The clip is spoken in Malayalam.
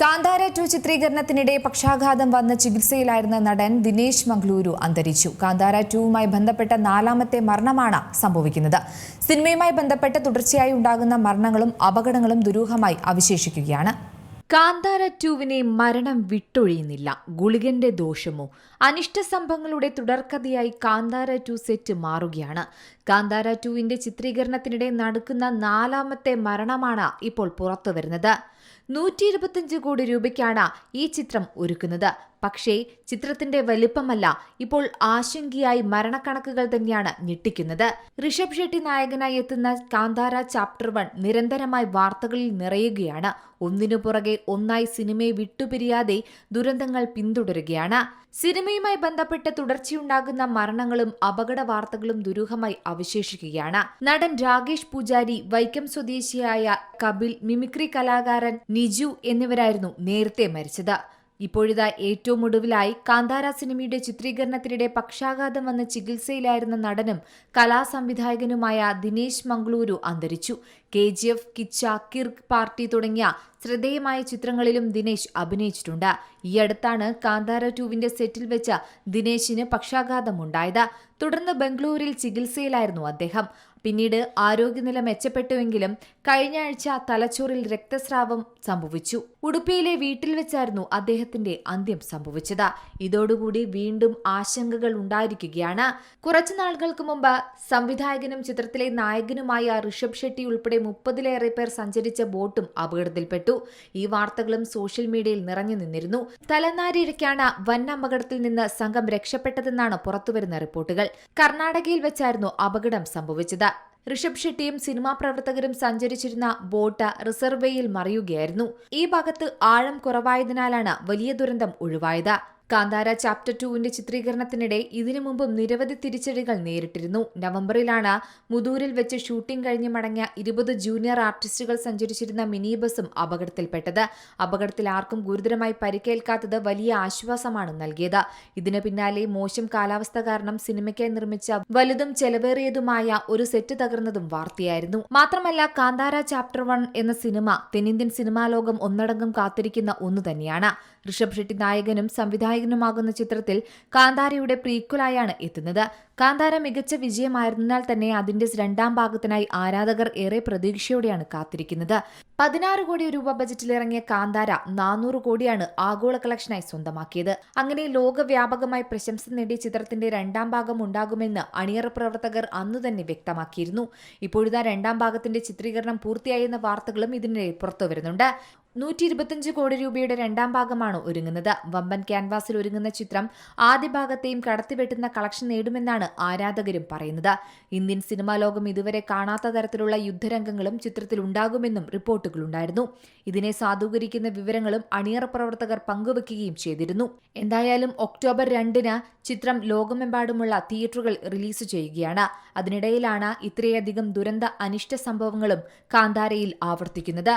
കാന്താര ടു ചിത്രീകരണത്തിനിടെ പക്ഷാഘാതം വന്ന ചികിത്സയിലായിരുന്ന നടൻ ദിനേശ് മംഗ്ലൂരു അന്തരിച്ചു. കാന്താര ടുവുമായി ബന്ധപ്പെട്ട നാലാമത്തെ മരണമാണ് സംഭവിക്കുന്നത്. സിനിമയുമായി ബന്ധപ്പെട്ട് തുടർച്ചയായി ഉണ്ടാകുന്ന മരണങ്ങളും അപകടങ്ങളും ദുരൂഹമായി അവശേഷിക്കുകയാണ്. കാന്താര ടുവിനെ മരണം വിട്ടൊഴിയുന്നില്ല. ഗുളികന്റെ ദോഷമോ? അനിഷ്ട സംഭവങ്ങളുടെ തുടർക്കഥയായി കാന്താര ടു സെറ്റ് മാറുകയാണ്. കാന്താര ടുവിന്റെ ചിത്രീകരണത്തിനിടെ നടക്കുന്ന നാലാമത്തെ മരണമാണ് ഇപ്പോൾ പുറത്തു വരുന്നത്. നൂറ്റി ഇരുപത്തിയഞ്ച് കോടി രൂപയ്ക്കാണ് ഈ ചിത്രം ഒരുക്കുന്നത്. പക്ഷേ ചിത്രത്തിന്റെ വലിപ്പമല്ല ഇപ്പോൾ ആശങ്കയായി മരണക്കണക്കുകൾ തന്നെയാണ് ഞെട്ടിക്കുന്നത്. ഋഷഭ് ഷെട്ടി നായകനായി എത്തുന്ന കാന്താര ചാപ്റ്റർ വൺ നിരന്തരമായി വാർത്തകളിൽ നിറയുകയാണ്. ഒന്നിനു പുറകെ ഒന്നായി സിനിമയെ വിട്ടുപിരിയാതെ ദുരന്തങ്ങൾ പിന്തുടരുകയാണ്. സിനിമയുമായി ബന്ധപ്പെട്ട് തുടർച്ചയുണ്ടാകുന്ന മരണങ്ങളും അപകട വാർത്തകളും ദുരൂഹമായി അവശേഷിക്കുകയാണ്. നടൻ രാകേഷ് പൂജാരി വൈക്കം സ്വദേശിയായ കപിൽ മിമിക്രി കലാകാരൻ നിജു എന്നിവരായിരുന്നു നേരത്തെ മരിച്ചത്. ഇപ്പോഴിതാ ഏറ്റവും ഒടുവിലായി കാന്താര സിനിമയുടെ ചിത്രീകരണത്തിനിടെ പക്ഷാഘാതം വന്ന് ചികിത്സയിലായിരുന്ന നടനും കലാസംവിധായകനുമായ ദിനേശ് മംഗളൂരു അന്തരിച്ചു. K G F Kichcha Kirik party തുടങ്ങിയ ശ്രദ്ധേയമായ ചിത്രങ്ങളിലും ദിനേശ് അഭിനയിച്ചിട്ടുണ്ട്. ഈ അടുത്താണ് കാന്താര ടൂവിന്റെ സെറ്റിൽ വെച്ച ദിനേശിന് പക്ഷാഘാതമുണ്ടായത്. തുടർന്ന് ബംഗളൂരിൽ ചികിത്സയിലായിരുന്നു അദ്ദേഹം. പിന്നീട് ആരോഗ്യനില മെച്ചപ്പെട്ടുവെങ്കിലും കഴിഞ്ഞ ആഴ്ച തലച്ചോറിൽ രക്തസ്രാവം സംഭവിച്ചു. ഉടുപ്പിയിലെ വീട്ടിൽ വെച്ചായിരുന്നു അദ്ദേഹത്തിന്റെ അന്ത്യം സംഭവിച്ചത്. ഇതോടുകൂടി വീണ്ടും ആശങ്കകൾ ഉണ്ടായിരിക്കുകയാണ്. കുറച്ചു നാളുകൾക്ക് മുമ്പ് സംവിധായകനും ചിത്രത്തിലെ നായകനുമായ ഋഷഭ് ഷെട്ടി ഉൾപ്പെടെ മുപ്പതിലേറെ പേർ സഞ്ചരിച്ച ബോട്ടും അപകടത്തിൽപ്പെട്ടു. ഈ വാർത്തകളും സോഷ്യൽ മീഡിയയിൽ നിറഞ്ഞു നിന്നിരുന്നു. തലനാരിഴയ്ക്കാണ് വൻ അപകടത്തിൽ നിന്ന് സംഘം രക്ഷപ്പെട്ടതെന്നാണ് പുറത്തുവരുന്ന റിപ്പോർട്ടുകൾ. കർണാടകയിൽ വെച്ചായിരുന്നു അപകടം സംഭവിച്ചത്. ഋഷഭ് ഷെട്ടിയും സിനിമാ പ്രവർത്തകരും സഞ്ചരിച്ചിരുന്ന ബോട്ട് റിസർവേയിൽ മറിയുകയായിരുന്നു. ഈ ഭാഗത്ത് ആഴം കുറവായതിനാലാണ് വലിയ ദുരന്തം ഒഴിവായത്. കാന്താര ചാപ്റ്റർ ടുവിന്റെ ചിത്രീകരണത്തിനിടെ ഇതിനു മുമ്പും നിരവധി തിരിച്ചടികൾ നേരിട്ടിരുന്നു. നവംബറിലാണ് മുതൂരിൽ വെച്ച് ഷൂട്ടിംഗ് കഴിഞ്ഞ് മടങ്ങിയ ഇരുപത് ജൂനിയർ ആർട്ടിസ്റ്റുകൾ സഞ്ചരിച്ചിരുന്ന മിനി ബസും അപകടത്തിൽപ്പെട്ടത്. അപകടത്തിൽ ആർക്കും ഗുരുതരമായി പരിക്കേൽക്കാത്തത് വലിയ ആശ്വാസമാണ് നൽകിയത്. ഇതിനു പിന്നാലെ മോശം കാലാവസ്ഥ കാരണം സിനിമയ്ക്കായി നിർമ്മിച്ച വലുതും ചെലവേറിയതുമായ ഒരു സെറ്റ് തകർന്നതും വാർത്തയായിരുന്നു. മാത്രമല്ല കാന്താര ചാപ്റ്റർ വൺ എന്ന സിനിമ തെന്നിന്ത്യൻ സിനിമാ ലോകം ഒന്നടങ്കം കാത്തിരിക്കുന്ന ഒന്നു തന്നെയാണ് ഋഷഭ് ഷെട്ടി നായകനും സംവിധായകനുമാകുന്ന ചിത്രത്തിൽ കാന്താരയുടെ പ്രീക്വലായാണ് എത്തുന്നത്. കാന്താര മികച്ച വിജയമായിരുന്നാൽ തന്നെ അതിന്റെ രണ്ടാം ഭാഗത്തിനായി ആരാധകർ ഏറെ പ്രതീക്ഷയോടെയാണ് കാത്തിരിക്കുന്നത്. പതിനാറ് കോടി രൂപ ബജറ്റിൽ ഇറങ്ങിയ കാന്താര നാനൂറ് കോടിയാണ് ആഗോള കളക്ഷനായി സ്വന്തമാക്കിയത്. അങ്ങനെ ലോകവ്യാപകമായി പ്രശംസ നേടിയ ചിത്രത്തിന്റെ രണ്ടാം ഭാഗം ഉണ്ടാകുമെന്ന് അണിയറ പ്രവർത്തകർ അന്നു തന്നെ വ്യക്തമാക്കിയിരുന്നു. ഇപ്പോഴിതാ രണ്ടാം ഭാഗത്തിന്റെ ചിത്രീകരണം പൂർത്തിയായെന്ന വാർത്തകളും ഇതിനിടെ പുറത്തുവരുന്നുണ്ട്. നൂറ്റി ഇരുപത്തിയഞ്ച് കോടി രൂപയുടെ രണ്ടാം ഭാഗമാണ് ഒരുങ്ങുന്നത്. വമ്പൻ ക്യാൻവാസിൽ ഒരുങ്ങുന്ന ചിത്രം ആദ്യ ഭാഗത്തെയും കടത്തിവെട്ടുന്ന കളക്ഷൻ നേടുമെന്നാണ് ആരാധകരും പറയുന്നത്. ഇന്ത്യൻ സിനിമാ ലോകം ഇതുവരെ കാണാത്ത തരത്തിലുള്ള യുദ്ധരംഗങ്ങളും ചിത്രത്തിലുണ്ടാകുമെന്നും റിപ്പോർട്ടുകളുണ്ടായിരുന്നു. ഇതിനെ സാധൂകരിക്കുന്ന വിവരങ്ങളും അണിയറ പ്രവർത്തകർ പങ്കുവെക്കുകയും ചെയ്തിരുന്നു. എന്തായാലും ഒക്ടോബർ രണ്ടിന് ചിത്രം ലോകമെമ്പാടുമുള്ള തിയേറ്ററുകൾ റിലീസ് ചെയ്യുകയാണ്. അതിനിടയിലാണ് ഇത്രയധികം ദുരന്ത അനിഷ്ട സംഭവങ്ങളും കാന്താരയിൽ ആവർത്തിക്കുന്നത്.